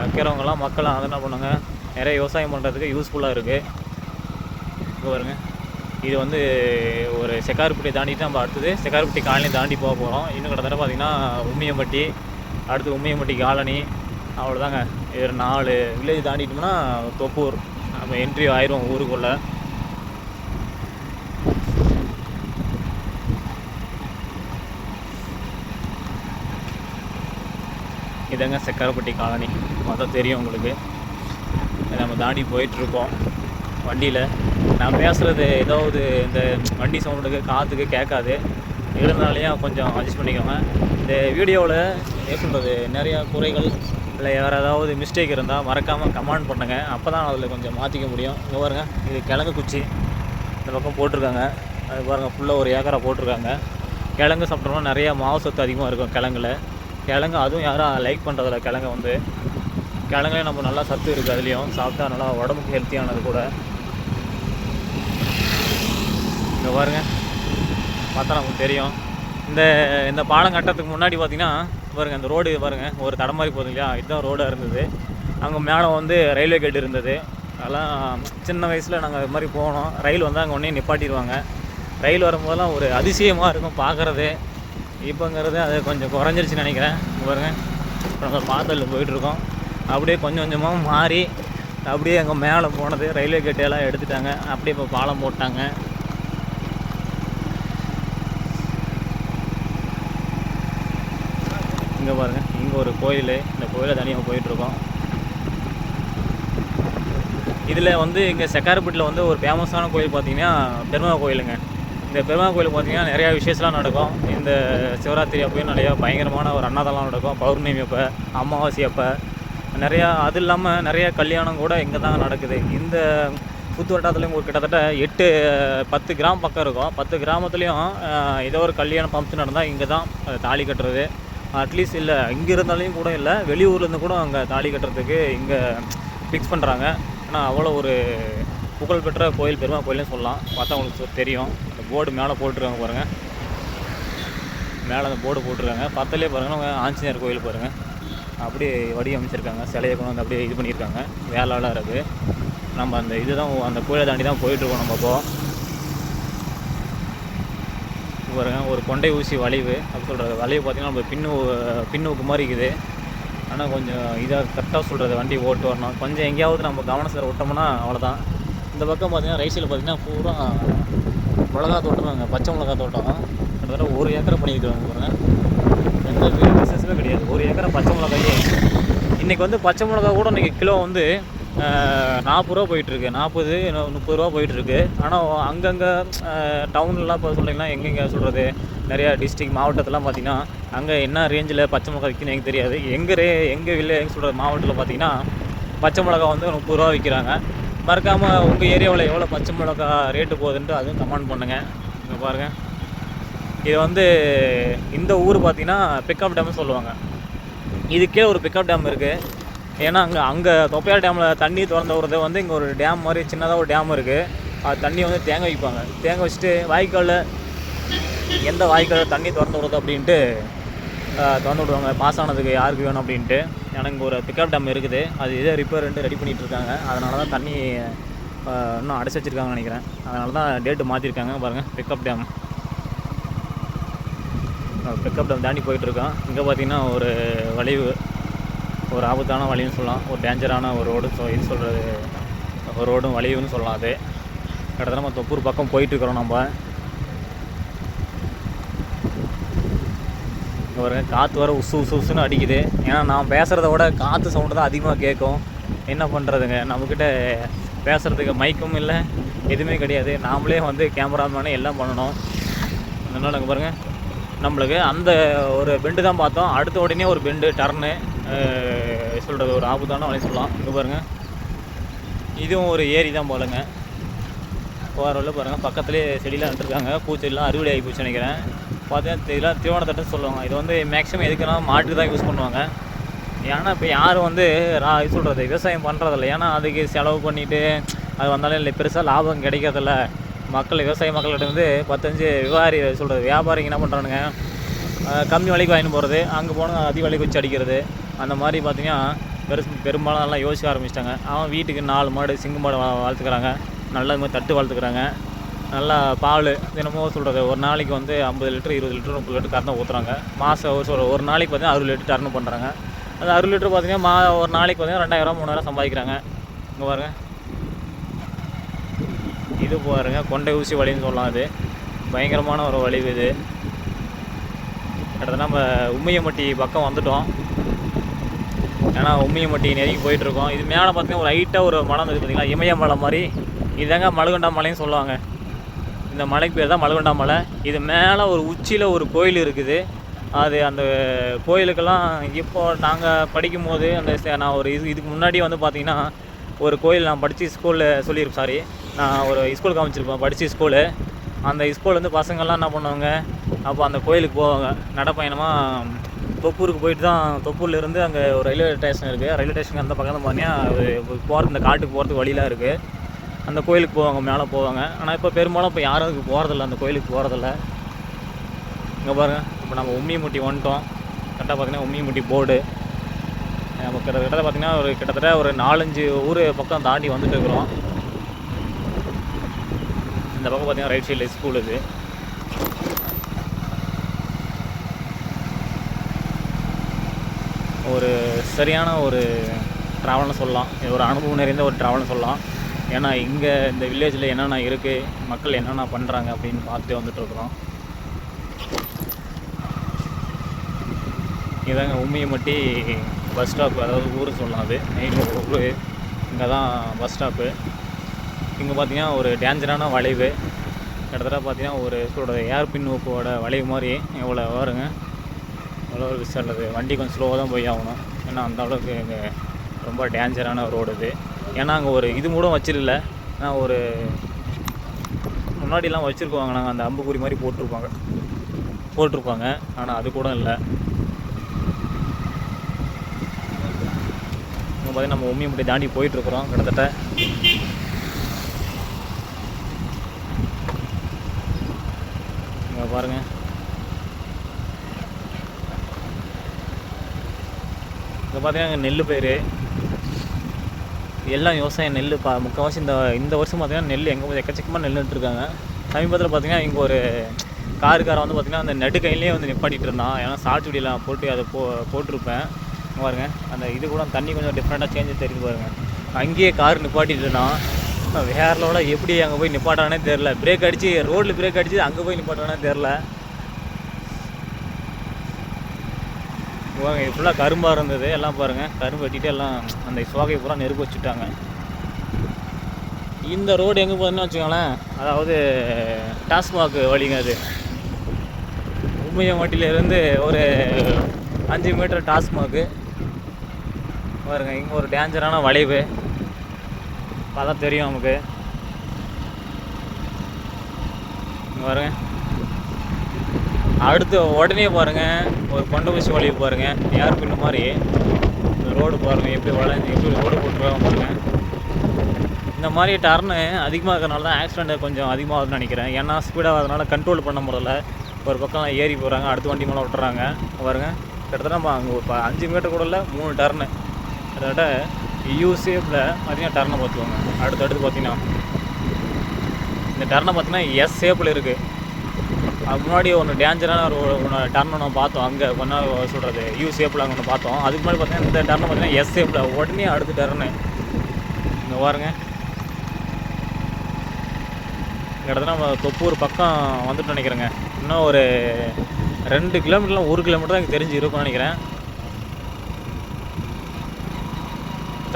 வைக்கிறவங்கலாம் மக்கள் அதை என்ன பண்ணுவாங்க? நிறைய விவசாயம் பண்ணுறதுக்கு யூஸ்ஃபுல்லாக இருக்குது இங்கே பாருங்க. இது வந்து ஒரு செக்கார்பட்டி தாண்டிட்டு நம்ம அடுத்தது செக்கார்பட்டி காலனி தாண்டி போக போகிறோம் இன்னும் கிட்டத்தட்ட பார்த்தீங்கன்னா உம்மியம்பட்டி அடுத்து உம்மியம்பட்டி காலனி அவ்வளோதாங்க இது ஒரு நாலு வில்லேஜ் தாண்டிட்டோம்னா தொப்பூர். நம்ம என்ட்ரி ஆயிரும் ஊருக்குள்ளே. இதாங்க செக்காரப்பட்டி காலனி. மொத்தம் தெரியும் உங்களுக்கு. நம்ம தாண்டி போயிட்டுருக்கோம். வண்டியில். நான் பேசுகிறது ஏதாவது இந்த வண்டி சவுண்டுக்கு காற்றுக்கு கேட்காது. இருந்தாலையும் கொஞ்சம் அட்ஜஸ்ட் பண்ணிக்கோங்க. இந்த வீடியோவில் என்ன சொல்கிறது நிறையா குறைகள் இல்லை வேறு ஏதாவது மிஸ்டேக் இருந்தால் மறக்காமல் கமெண்ட் பண்ணுங்கள் அப்போ தான் அதில் கொஞ்சம் மாற்றிக்க முடியும். இங்கே பாருங்க இது கிழங்கு குச்சி. இந்த பக்கம் போட்டிருக்காங்க. அது பாருங்கள் ஃபுல்லாக ஒரு ஏக்கரை போட்டிருக்காங்க. கிழங்கு சாப்பிட்டோம்னா நிறையா மாவு சத்து அதிகமாக இருக்கும் கிழங்குல. கிழங்கு அதுவும் யாரும் லைக் பண்ணுறதில்ல கிழங்கு வந்து. கிழங்குலேயும் நம்ம நல்லா சத்து இருக்குது அதுலேயும். சாப்பிட்டா நல்லா உடம்புக்கு ஹெல்த்தியானது கூட. இங்கே பாருங்க. பார்த்தா நமக்கு தெரியும். இந்த இந்த பாலம் கட்டத்துக்கு முன்னாடி பார்த்திங்கன்னா பாருங்கள் இந்த ரோடு பாருங்க ஒரு தடம் மாதிரி போகுது இல்லையா? இதுதான் ரோடாக இருந்தது. அங்கே மேலே வந்து ரயில்வே கேட் இருந்தது. அதெல்லாம் சின்ன வயசில் நாங்கள் இது மாதிரி போனோம். ரயில் வந்து அங்கே உடனே நிப்பாட்டிடுவாங்க. ரயில் வரும்போதெல்லாம் ஒரு அதிசயமாக இருக்கும் பார்க்குறது இப்போங்கிறது அது கொஞ்சம் குறைஞ்சிருச்சுன்னு நினைக்கிறேன். பாருங்கள் பாருங்க. இப்போ நம்ம பாத்தலில் போயிட்டுருக்கோம். அப்படியே கொஞ்சம் கொஞ்சமாக மாறி அப்படியே அங்கே மேலே போனது ரயில்வே கேட்டையெல்லாம் எடுத்துட்டாங்க. அப்படியே இப்போ பாலம் போட்டாங்க. இங்கே பாருங்கள் இங்கே ஒரு கோயில். இந்த கோயிலை தனியாக போயிட்டுருக்கோம். இதில் வந்து இங்கே செக்காரப்பட்டில் வந்து ஒரு ஃபேமஸான கோயில் பார்த்தீங்கன்னா பெருமா கோயிலுங்க. இந்த பெருமா கோயில் பார்த்தீங்கன்னா நிறையா விசேஷம்லாம் நடக்கும். இந்த சிவராத்திரி அப்பயும் நிறையா பயங்கரமான ஒரு அன்னதானம் நடக்கும். பௌர்ணமி அப்போ அமாவாசை அப்போ. நிறையா அது இல்லாமல் நிறைய கல்யாணம் கூட இங்கே தான் நடக்குது. இந்த புத்து வட்டாரத்துலேயும் ஒரு கிட்டத்தட்ட எட்டு பத்து கிராம் பக்கம் இருக்கும். பத்து கிராமத்துலேயும் ஏதோ ஒரு கல்யாண ஃபங்க்ஷன் நடந்தால் இங்கே தான் தாலி கட்டுறது. அட்லீஸ்ட் இல்லை இங்கே இருந்தாலையும் கூட இல்லை. வெளியூர்லேருந்து கூட அங்கே தாலி கட்டுறதுக்கு இங்கே ஃபிக்ஸ் பண்ணுறாங்க ஆனால் அவ்வளோ ஒரு புகழ்பெற்ற கோயில் பெருமா கோயில்னு சொல்லலாம். பார்த்தா உங்களுக்கு தெரியும். அந்த போர்டு மேலே போட்டுருக்காங்க பாருங்கள் மேலே அந்த போர்டு போட்டிருக்காங்க. பக்கத்துலேயே பாருங்கள் ஆஞ்சநேயர் கோயில் பாருங்கள் அப்படியே வடிவமைச்சிருக்காங்க. சிலையை கொண்டு வந்து அப்படியே இது பண்ணியிருக்காங்க. வேலைலாம் இருக்குது நம்ம அந்த இதுதான் அந்த கோயிலை தாண்டி தான் போயிட்டுருக்கோம் நம்ம இப்போ. பாருங்க ஒரு கொண்டை ஊசி வளைவு அப்படி சொல்கிறது வளைவு பார்த்தீங்கன்னா நம்ம பின்னு பின்னோக்கு மாதிரி இருக்குது. ஆனால் கொஞ்சம் இதாக கரெக்டாக சொல்கிறது வண்டி ஓட்டு வரணும். கொஞ்சம் எங்கேயாவது நம்ம கவனத்தில் விட்டோம்னா அவ்வளோதான் இந்த பக்கம் பார்த்தீங்கன்னா ரைட் சைடில் பார்த்தீங்கன்னா பூரா மிளகா தோட்டம்ங்க பச்சை மிளகா தோட்டம். கிட்டத்தட்ட ஒரு ஏக்கரை பண்ணியிருக்காங்க பாருங்கள் எந்த பிஸ்னஸுமே கிடையாது. ஒரு ஏக்கரை பச்சை மிளகாயே. இன்றைக்கி வந்து பச்சை மிளகா கூட இன்றைக்கி கிலோ வந்து நாற்பது ரூபா போயிட்டுருக்கு. நாற்பது முப்பது ரூபா போயிட்டுருக்கு. ஆனால் அங்கங்கே டவுன்லாம் இப்போ சொல்லிங்கன்னா எங்கெங்கே சொல்கிறது நிறையா டிஸ்ட்ரிக் மாவட்டத்திலாம் பார்த்தீங்கன்னா அங்கே என்ன ரேஞ்சில் பச்சை மிளகா விற்குன்னு எனக்கு தெரியாது. எங்கள் ரே எங்கள் எங்கே சொல்கிறது மாவட்டத்தில் பார்த்தீங்கன்னா பச்சை மிளகா வந்து முப்பது ரூபா விற்கிறாங்க மறக்காமல் உங்கள் ஏரியாவில் எவ்வளோ பச்சை மிளகா ரேட்டு போகுதுன்ட்டு அதுவும் கமெண்ட் பண்ணுங்கள் இங்கே பாருங்கள் இது வந்து இந்த ஊர் பார்த்தீங்கன்னா பிக்கப் டேம்னு சொல்லுவாங்க. இதுக்கே ஒரு பிக்கப் டேம் இருக்குது ஏன்னா அங்கே அங்கே தொப்பையார் டேமில் தண்ணி திறந்து விடுறது வந்து இங்கே ஒரு டேம் மாதிரி சின்னதாக ஒரு டேம் இருக்குது அது தண்ணி வந்து தேங்க வைப்பாங்க. தேங்க வச்சுட்டு வாய்க்காலில் எந்த வாய்க்காலில் தண்ணி திறந்து விடுறது அப்படின்ட்டு திறந்து விடுவாங்க. பாஸ் ஆனதுக்கு யாருக்கு வேணும் அப்படின்ட்டு. ஏன்னா இங்கே ஒரு பிக்கப் டேம் இருக்குது. அது இதே ரிப்பேர்ன்ட்டு ரெடி பண்ணிகிட்டு இருக்காங்க. அதனால தான் தண்ணி இன்னும் அடைச்சி வச்சிருக்காங்கன்னு நினைக்கிறேன். அதனால தான் டேட்டு மாற்றிருக்காங்க பாருங்கள் பிக்கப் டேம் பிக்கப் டேம் தாண்டி போயிட்டுருக்கோம் இங்கே பார்த்தீங்கன்னா ஒரு வளைவு. ஒரு ஆபத்தான வழின்னு சொல்லலாம். ஒரு டேஞ்சரான ஒரு ரோடு ஸோ இது சொல்கிறது ஒரு ரோடும் வழியும்னு சொல்லலாம் அது. கிட்டத்தட்ட நம்ம தொப்பூர் பக்கம் போயிட்டுருக்குறோம் நம்ம. இங்கே காற்று வர உசு உசு உசுன்னு அடிக்குது. ஏன்னா நான் பேசுகிறத விட காற்று சவுண்டு தான் அதிகமாக கேட்கும். என்ன பண்ணுறதுங்க நம்மக்கிட்ட பேசுகிறதுக்கு மைக்கும் இல்லை எதுவுமே கிடையாது. நாமளே வந்து கேமராமேனே எல்லாம் பண்ணணும். அதனால் இங்கே பாருங்கள் நம்மளுக்கு அந்த ஒரு பெண்டு தான் பார்த்தோம். அடுத்த உடனே ஒரு பெண்டு டர்னு சொல்கிறது ஒரு ஆபத்தான வழி சொல்லலாம். இங்கே பாருங்கள் இதுவும் ஒரு ஏரி தான் போலங்க. போகிற பாருங்கள் பக்கத்துலேயே செடியெலாம் நட்டுருக்காங்க. பூச்செடிலாம் அறுவடை ஆகி போச்சு நினைக்கிறேன். பார்த்தீங்கன்னா இதெல்லாம் திருவண்ணத்தட்டு சொல்லுவாங்க. இது வந்து மேக்ஸிமம் எதுக்குன்னா மாட்டுக்கு தான் யூஸ் பண்ணுவாங்க. ஏன்னா இப்போ யாரும் வந்து ரா இது சொல்கிறது விவசாயம் பண்ணுறதில்ல ஏன்னா அதுக்கு செலவு பண்ணிவிட்டு அது வந்தாலும் இல்லை பெருசாக லாபம் கிடைக்கிறதில்ல. மக்கள் விவசாய மக்கள்கிட்ட வந்து பத்தஞ்சு விவாரி சொல்கிறது வியாபாரிங்க என்ன பண்ணுறானுங்க கம்மி விலைக்கு வாங்கிட்டு போகிறது அங்கே போனால் அதிக விலைக்கு வச்சு அடிக்கிறது. அந்த மாதிரி பார்த்தீங்கன்னா பெருசு பெரும்பாலும் நல்லா யோசிக்க ஆரம்பிச்சிட்டாங்க. அவன் வீட்டுக்கு நாலு மாடு சிங்கு மாடு வளர்த்துக்கிறாங்க. நல்லா இது மாதிரி தட்டு வளர்த்துக்கிறாங்க. நல்லா பால் தினமும் சொல்கிறது ஒரு நாளைக்கு வந்து ஐம்பது லிட்டர் இருபது லிட்டர் முப்பது லிட்டர் கறந்து ஊற்றுறாங்க மாதம் ஒரு சொல்கிற ஒரு நாளைக்கு பார்த்தீங்கன்னா அறுபது லிட்டர் டர்னு பண்ணுறாங்க அந்த அறுபது லிட்டர் பார்த்தீங்கன்னா மா ஒரு நாளைக்கு பார்த்தீங்கன்னா ரெண்டாயிரம் மூணாயிரம் சம்பாதிக்கிறாங்க. இங்கே பாருங்க. இது பாருங்க கொண்டை ஊசி வலின்னு சொல்லலாம் அது. பயங்கரமான ஒரு வழிவு இது. கிட்டத்தட்ட நம்ம உம்மையம்பட்டி பக்கம் வந்துட்டோம். ஏன்னா உம்மியம்பட்டி நெருங்கி போயிட்டுருக்கோம். இது மேலே பார்த்தீங்கன்னா ஒரு ஹைட்டாக ஒரு மலம் இருக்குது பார்த்தீங்களா இமயமலை மாதிரி. இதாங்க மலகுண்டா மலைன்னு சொல்லுவாங்க. இந்த மலைக்கு பேர் தான் மலகுண்டா மலை. இது மேலே ஒரு உச்சியில் ஒரு கோயில் இருக்குது. அது அந்த கோயிலுக்கெல்லாம் இப்போ நாங்கள் படிக்கும் போது அந்த நான் ஒரு இது இதுக்கு முன்னாடி வந்து பார்த்தீங்கன்னா ஒரு கோயில் நான் படித்து ஸ்கூலில் சொல்லியிருப்பேன். சாரி நான் ஒரு ஸ்கூல் காமிச்சிருப்பேன். படித்து ஸ்கூலு அந்த ஸ்கூல் வந்து பசங்கள்லாம் என்ன பண்ணுவாங்க? அப்போ அந்த கோயிலுக்கு போவாங்க. நடைப்பயணமாக தொப்பூருக்கு போயிட்டு தான் தொப்பூர்லேருந்து அங்கே ஒரு ரயில்வே ஸ்டேஷன் இருக்குது ரயில்வே ஸ்டேஷனுக்கு அந்த பக்கம் பார்த்தீங்கன்னா போகிறது இந்த காட்டுக்கு போகிறதுக்கு வழியெலாம் இருக்குது அந்த கோயிலுக்கு போவாங்க மேலே போவாங்க. ஆனால் இப்போ பெரும்பாலும் இப்போ யாரும் அதுக்கு போகிறதில்ல அந்த கோயிலுக்கு போகிறதில்ல இங்கே பாருங்கள் இப்போ நம்ம உம்மிமுட்டி வந்துட்டோம். கரெக்டாக பார்த்தீங்கன்னா உம்மிமுட்டி போர்டு. நம்ம கிட்டத்தட்ட பார்த்தீங்கன்னா ஒரு கிட்டத்தட்ட ஒரு நாலஞ்சு ஊர் பக்கம் தாண்டி வந்துட்டு இருக்கிறோம். இந்த பக்கம் பார்த்தீங்கன்னா ரைட் சைடில் ஸ்கூல் இது. ஒரு சரியான ஒரு ட்ராவல்னு சொல்லலாம். ஒரு அனுபவம் நிறைந்த ஒரு ட்ராவல்னு சொல்லலாம். ஏன்னா இங்கே இந்த வில்லேஜில் என்னென்ன இருக்குது மக்கள் என்னென்ன பண்ணுறாங்க அப்படின்னு பார்த்து வந்துட்டுருக்குறோம் இதாங்க உம்மியமட்டி பஸ் ஸ்டாப் அதாவது ஊர் சொல்லலாம் அது. மெயின் ஊர். இங்கே தான் பஸ் ஸ்டாப்பு இங்கே பார்த்தீங்கன்னா ஒரு டேஞ்சரான வளைவு. கிட்டத்தட்ட பார்த்தீங்கன்னா ஒரு சொல்கிறது ஏர் ஊக்கோட வளைவு மாதிரி. எவ்வளோ வருங்க? எவ்வளோ ஒரு சொல்கிறது வண்டி கொஞ்சம் ஸ்லோவாக தான் போய் ஆகணும். ஏன்னா அந்த அளவுக்கு இங்கே ரொம்ப டேஞ்சரான ரோடு இது. ஏன்னா அங்கே ஒரு இது கூட வச்சிருல ஆனால் ஒரு முன்னாடிலாம் வச்சுருக்குவாங்க. நாங்கள் அந்த அம்புக்குறி மாதிரி போட்டிருப்பாங்க. போட்டிருப்பாங்க. ஆனால் அது கூட இல்லை. இங்கே பார்த்தீங்கன்னா நம்ம உண்மையை மட்டும் தாண்டி போயிட்டுருக்குறோம் கிட்டத்தட்ட. இங்கே பாருங்கள் இங்கே பார்த்தீங்கன்னா நெல் பயிர். எல்லாம் விவசாயம் நெல் பா முக்கால்வாசி இந்த இந்த வருஷம் பார்த்தீங்கன்னா நெல் எங்கே போய் எக்கச்சக்கமாக நெல் நட்டுருக்காங்க சமீபத்தில் பார்த்தீங்கன்னா இங்கே ஒரு காருக்காரன் வந்து பார்த்திங்கன்னா அந்த நடுக்கையிலே வந்து நிப்பாட்டிட்டு இருந்தான். ஏன்னா சாட்டுடியெல்லாம் போட்டு அதை போ போட்டிருப்பேன். பாருங்கள் அந்த இது கூட தண்ணி கொஞ்சம் டிஃப்ரெண்ட்டாக சேஞ்சு தெரிஞ்சு பாருங்கள் அங்கேயே கார் நிப்பாட்டிட்டு இருந்தான். வேற லோட எப்படி அங்கே போய் நிப்பாட்டானே தெரில பிரேக் அடித்து ரோட்டில் பிரேக் அடித்து அங்கே போய் நிப்பாட்டானே தெரில பாருங்க இது ஃபுல்லாக கரும்பாக இருந்தது. எல்லாம் பாருங்கள் கரும்பு வெட்டிட்டு எல்லாம் அந்த சுவாகை பூரா நெருப்பு வச்சுட்டாங்க. இந்த ரோடு எங்கே போகுதுன்னு வச்சுக்கோங்களேன். அதாவது டாஸ்மாக் வழிங்க அது. உண்மையமட்டிலேருந்து ஒரு அஞ்சு மீட்டர் டாஸ்மாக்கு பாருங்க இங்கே ஒரு டேஞ்சரான வளைவு. அதான் தெரியும் நமக்கு. இங்கே பாருங்க. அடுத்து உடனே பாருங்கள் ஒரு கொண்ட ஊசி பாருங்கள் யார் ஏர் பின்ன மாதிரி? ரோடு பாருங்கள் எப்படி வளைஞ்சு எப்படி ரோடு போட்டுருக்காங்க பாருங்கள் இந்த மாதிரி டர்னு அதிகமாக இருக்கிறனால தான் ஆக்சிடென்ட் கொஞ்சம் அதிகமாகுதுன்னு நினைக்கிறேன். ஏன்னா ஸ்பீடாக அதனால கண்ட்ரோல் பண்ண முடியல. ஒரு பக்கம் ஏறி போகிறாங்க அடுத்த வண்டி மேலே விட்டுறாங்க பாருங்க கிட்டத்தட்ட நம்ம அங்கே ஒரு ப- அஞ்சு மீட்டர் கூட இல்லை மூணு டர்னு கிட்டத்தட்ட யூசேஃபில் பார்த்திங்கன்னா டர்னை பார்த்துக்கோங்க அடுத்து அடுத்து பார்த்தீங்கன்னா இந்த டர்னை பார்த்தீங்கன்னா எஸ் ஷேப்பில் இருக்குது முன்னாடி ஒன்று டேஞ்சரான ஒரு ஒன்று டர்ன் ஒன்று பார்த்தோம். அங்கே பண்ண சொல்கிறது யூ ஷேப்பில் அங்கே ஒன்று பார்த்தோம். அதுக்கு முன்னாடி பார்த்தீங்கன்னா இந்த டர்னை பார்த்தீங்கன்னா எஸ் ஷேப்பில் உடனே அடுத்த டர்னு இங்கே பாருங்க. கிட்டத்தட்ட நம்ம தொப்பூர் பக்கம் வந்துட்டு நினைக்கிறேங்க. இன்னும் ஒரு ரெண்டு கிலோமீட்டர்லாம் ஒரு கிலோமீட்டர் தான் எனக்கு தெரிஞ்சு இருக்கும்னு நினைக்கிறேன்.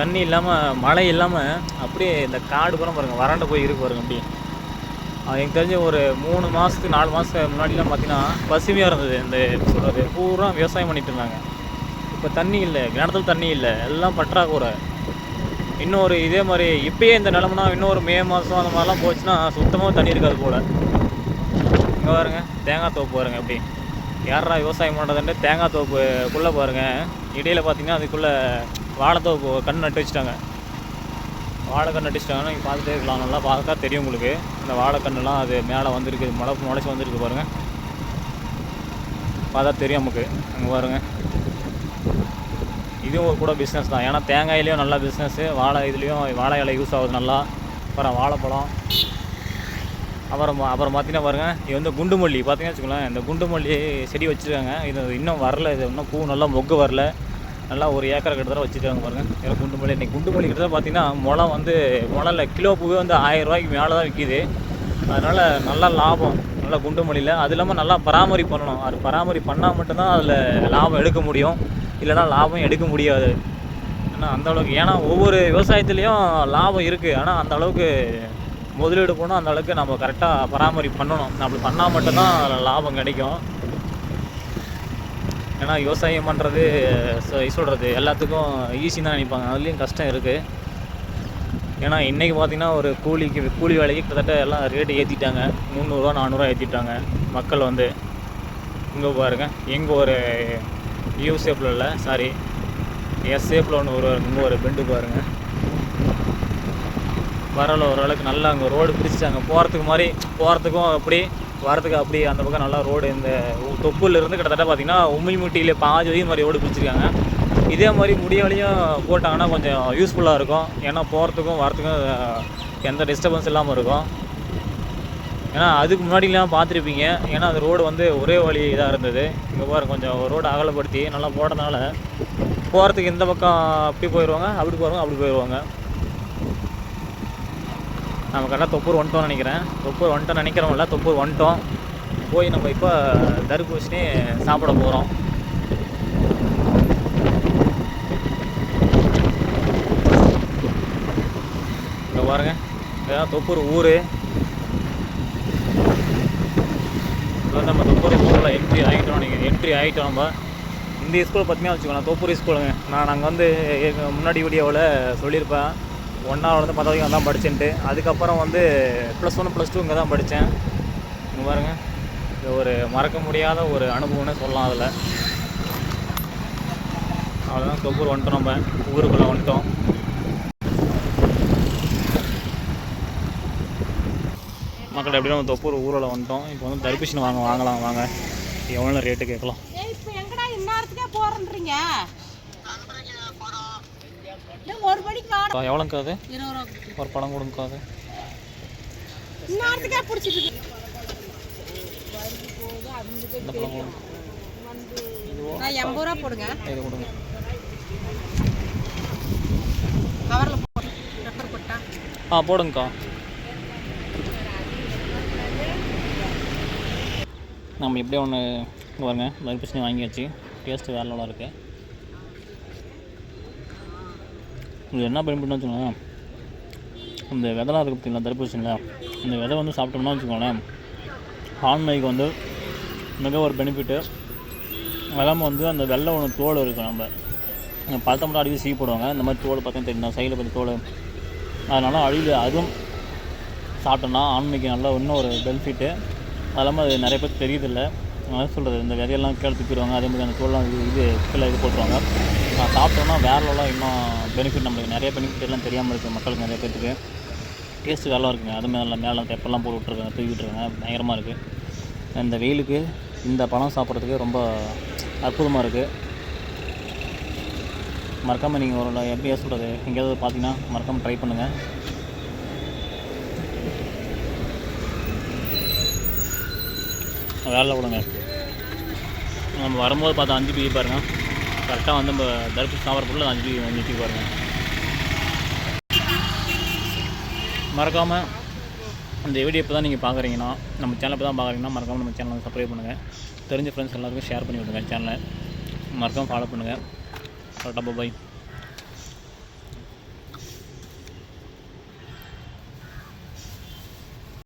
தண்ணி இல்லாமல் மழை இல்லாமல் அப்படியே இந்த காடு கூட பாருங்கள் வறண்டு போய் இருக்கு பாருங்க அப்படியே. எனக்கு தெரிஞ்ச ஒரு மூணு மாதத்துக்கு நாலு மாதத்துக்கு முன்னாடிலாம் பார்த்தீங்கன்னா பசுமையாக இருந்தது இந்த எப்படி சொல்கிறது பூரா விவசாயம் பண்ணிட்டு இருந்தாங்க. இப்போ தண்ணி இல்லை கிணத்துல தண்ணி இல்லை எல்லாம் பற்றாக்குறை. இன்னொரு இதே மாதிரி இப்போயே இந்த நிலமனா இன்னும் ஒரு மே மாதம் அந்த மாதிரிலாம் போச்சுன்னா சுத்தமாக தண்ணி இருக்காது போல். இங்கே பாருங்கள் தேங்காய் தோப்பு பாருங்க அப்படி. யாரா விவசாயம் பண்ணுறதுன்ட்டு தேங்காய் தோப்புக்குள்ளே பாருங்கள் இடையில பார்த்தீங்கன்னா அதுக்குள்ளே வாழைத்தோப்பு கண் நட்டு வச்சுட்டாங்க. வாழைக்கண் நட்டிச்சிட்டாங்கன்னா நீங்கள் பார்த்துட்டே இருக்கலாம். நல்லா பார்க்க தெரியும் உங்களுக்கு. இந்த வாழைக்கண்ணுலாம் அது மேலே வந்திருக்கு முளை முளைச்சி வந்திருக்கு பாருங்கள் பார்த்தா தெரியும் நமக்கு. அங்கே பாருங்கள் இதுவும் ஒரு கூட பிஸ்னஸ் தான். ஏன்னா தேங்காயிலையும் நல்லா பிஸ்னஸ்ஸு வாழை இதுலேயும் வாழை இலை யூஸ் ஆகுது நல்லா. அப்புறம் வாழைப்பழம். அப்புறம் அப்புறம் பார்த்தீங்கன்னா பாருங்கள் இது வந்து குண்டு மல்லி பார்த்தீங்கன்னா வச்சுக்கோங்களேன் இந்த குண்டு மல்லி செடி வச்சுருக்காங்க. இது இன்னும் வரல இது இன்னும் பூ நல்லா மொக்கு வரல. நல்லா ஒரு ஏக்கரை கிட்டத்தட்ட வச்சுருக்காங்க பாருங்கள் குண்டு மல்லி இன்னைக்கு குண்டு மல்லி கிட்டத்தட்ட பார்த்தீங்கன்னா முளம் வந்து முளம்ல கிலோ பூவே வந்து ஆயிரம் ரூபாய்க்கு மேலே தான் விற்கிது அதனால் நல்லா லாபம் நல்லா குண்டு மல்லியில். அது இல்லாமல் நல்லா பராமரிப்பு பண்ணணும். அது பராமரிப்பு பண்ணால் மட்டும்தான் அதில் லாபம் எடுக்க முடியும். இல்லைன்னா லாபம் எடுக்க முடியாது. ஏன்னா அந்த அளவுக்கு ஏன்னா ஒவ்வொரு விவசாயத்துலேயும் லாபம் இருக்குது ஆனால் அந்த அளவுக்கு முதலீடு போனால் அந்த அளவுக்கு நம்ம கரெக்டாக பராமரிப்பு பண்ணணும். அப்படி பண்ணால் மட்டும்தான் அதில் லாபம் கிடைக்கும். ஏன்னா விவசாயம் பண்ணுறது சொல்கிறது எல்லாத்துக்கும் ஈஸி தான் நினைப்பாங்க. அதுலேயும் கஷ்டம் இருக்குது ஏன்னா இன்றைக்கி பார்த்தீங்கன்னா ஒரு கூலிக்கு கூலி வேலைக்கு கிட்டத்தட்ட எல்லாம் ரேட்டு ஏற்றிட்டாங்க முந்நூறுரூவா நானூறுரூவா ஏற்றிட்டாங்க மக்கள் வந்து. இங்கே பாருங்க எங்கே ஒரு யூ ஷேப்பில் இல்லை சாரி எஸ் ஷேப்பில் ஒன்று ஒரு இங்கே ஒரு பெண்டு பாருங்கள் வரல ஓரளவுக்கு நல்லா அங்கே ரோடு பிரிச்சுட்டாங்க போகிறதுக்கு மாதிரி போகிறதுக்கும் அப்படி வரதுக்கு அப்படி அந்த பக்கம் நல்லா ரோடு இந்த தொப்புல இருந்து கிட்டத்தட்ட பார்த்தீங்கன்னா உம்மிமுட்டியில் பாதி வரையும் மாதிரி ரோடு பிடிச்சிருக்காங்க. இதே மாதிரி முடிய வழியும் போட்டாங்கன்னா கொஞ்சம் யூஸ்ஃபுல்லாக இருக்கும். ஏன்னா போகிறதுக்கும் வரத்துக்கும் எந்த டிஸ்டர்பன்ஸ் இல்லாமல் இருக்கும். ஏன்னா அதுக்கு முன்னாடிலாம் பார்த்துருப்பீங்க. ஏன்னா அந்த ரோடு வந்து ஒரே வழி இதாக இருந்தது. இங்கே பாருங்க கொஞ்சம் ரோடு அகலப்படுத்தி நல்லா போடுறதுனால போகிறதுக்கு இந்த பக்கம் அப்படி போயிடுவாங்க அப்படி போகிறவங்க அப்படி போயிடுவாங்க நம்ம கரெக்டாக தொப்பூர் வந்துட்டோம்னு நினைக்கிறேன். தொப்பூர் வந்துட்டோம் நினைக்கிறோம்ல தொப்பூர் வந்துட்டோம். போய் நம்ம இப்போ தர்பூசணி சாப்பிட போகிறோம் இங்கே பாருங்க. இதான் தொப்பூர் ஊர். இப்போ நம்ம தொப்பூர் ஊரில் என்ட்ரி ஆகிட்டோம் நீங்கள் என்ட்ரி ஆகிட்டோம் நம்ம. இந்த ஸ்கூல் பார்த்தீங்கன்னா வச்சுக்கோங்களேன் தொப்பூர் ஸ்கூலுங்க நான் அங்கே வந்து முன்னாடி வீடியோவில் சொல்லியிருப்பேன். ஒன்றாவதுலேருந்து பத்த வரைக்கும் தான் படிச்சுட்டு அதுக்கப்புறம் வந்து ப்ளஸ் ஒன் ப்ளஸ் டூ இங்கே தான் படித்தேன். இங்கே பாருங்க. இது ஒரு மறக்க முடியாத ஒரு அனுபவம்னு சொல்லலாம் அதில். அவ்வளோதான் தொப்பூர் வந்துட்டோம் நம்ம. ஊருக்குள்ளே வந்துட்டோம். மக்கள் எப்படி நம்ம தொப்பூர் ஊரில் வந்துட்டோம். இப்போ வந்து தர்பூசணி வாங்க வாங்கலாம் வாங்க. எவ்வளோ ரேட்டு கேட்கலாம். ஏய் ஒரு மணிக்கு எவ்வளோங்க்கா அது இருபது ரூபா ஒரு பழம் கொடுங்கக்கா அது இந்நேரத்துக்கே பிடிச்சிட்டு இருக்கு. இந்த பழம் கொடுங்க. நான் எண்பது ரூபா போடுங்க. இது கொடுங்க. கவரில் போடு. பெப்பர் போட்டா ஆ போடுங்கக்கா. நம்ம எப்படியும் ஒன்று பாருங்க தர்பூசணி வாங்கியாச்சு. டேஸ்ட்டு வேற லெவலாக இருக்குது இது என்ன பெனிஃபிட்னு வச்சுக்கோங்களேன். இந்த விதலாம் இருக்குது பார்த்தீங்களா தடுப்பூசியில் இந்த விதை வந்து சாப்பிட்டோம்னா வச்சுக்கோங்களேன் ஆண்மைக்கு வந்து மிக ஒரு பெனிஃபிட்டு இல்லாமல் வந்து அந்த வெள்ளை ஒன்று தோல் இருக்கும் நம்ம. இந்த பழத்தை மட்டும் அடிக்கடி சீ போடுவாங்க. இந்த மாதிரி தோல் பார்த்தீங்கன்னா தெரியும் சைடில் பார்த்து தோல். அதனால் அடியில் அதுவும் சாப்பிட்டோம்னா ஆண்மைக்கு நல்ல இன்னும் ஒரு பெனிஃபிட்டு அது இல்லாமல் அது நிறைய பேருக்கு தெரியுதில்லை அதான் சொல்கிறது இந்த விதையெல்லாம் கீழே தூக்கிடுவாங்க அதே மாதிரி அந்த தோல்லாம் இது இது கீழே இது போட்டுருவாங்க. சாப்பிட்டோம்னா வேலைலாம் இன்னும் பெனிஃபிட் நம்மளுக்கு நிறைய பெனிஃபிட் எல்லாம் தெரியாமல் இருக்குது மக்களுக்கு நிறைய பேருக்கு டேஸ்ட்டு வேலை இருக்குங்க. அது மேலே மேலே தெப்பெல்லாம் போட்டு விட்ருக்காங்க தூக்கி விட்ருக்காங்க பயங்கரமாக இருக்குது இந்த வெயிலுக்கு இந்த பழம் சாப்பிட்றதுக்கு ரொம்ப அற்புதமாக இருக்குது மறக்காமல் நீங்கள் ஒரு எப்படி சொல்கிறது எங்கேயாவது பார்த்தீங்கன்னா மறக்காமல் ட்ரை பண்ணுங்கள் வேலை விடுங்க. நம்ம வரும்போது பார்த்தா அஞ்சு பிஜி பாருங்கள் கரெக்டாக வந்து நம்ம தடுப்பு சாப்பிட்றதுக்குள்ள அஞ்சு பிஜி நிறுத்தி பாருங்க. மறக்காமல் இந்த வீடியோ இப்போ தான் நீங்கள் பார்க்குறீங்கன்னா நம்ம சேனல் இப்போ தான் பார்க்குறீங்கன்னா மறக்காமல் நம்ம சேனலை சப்ஸ்கிரைப் பண்ணுங்கள் தெரிஞ்ச ஃப்ரெண்ட்ஸ் எல்லாருக்கும் ஷேர் பண்ணி விடுங்க சேனலை மறக்காமல் ஃபாலோ பண்ணுங்கள் கரெக்டாக பாய்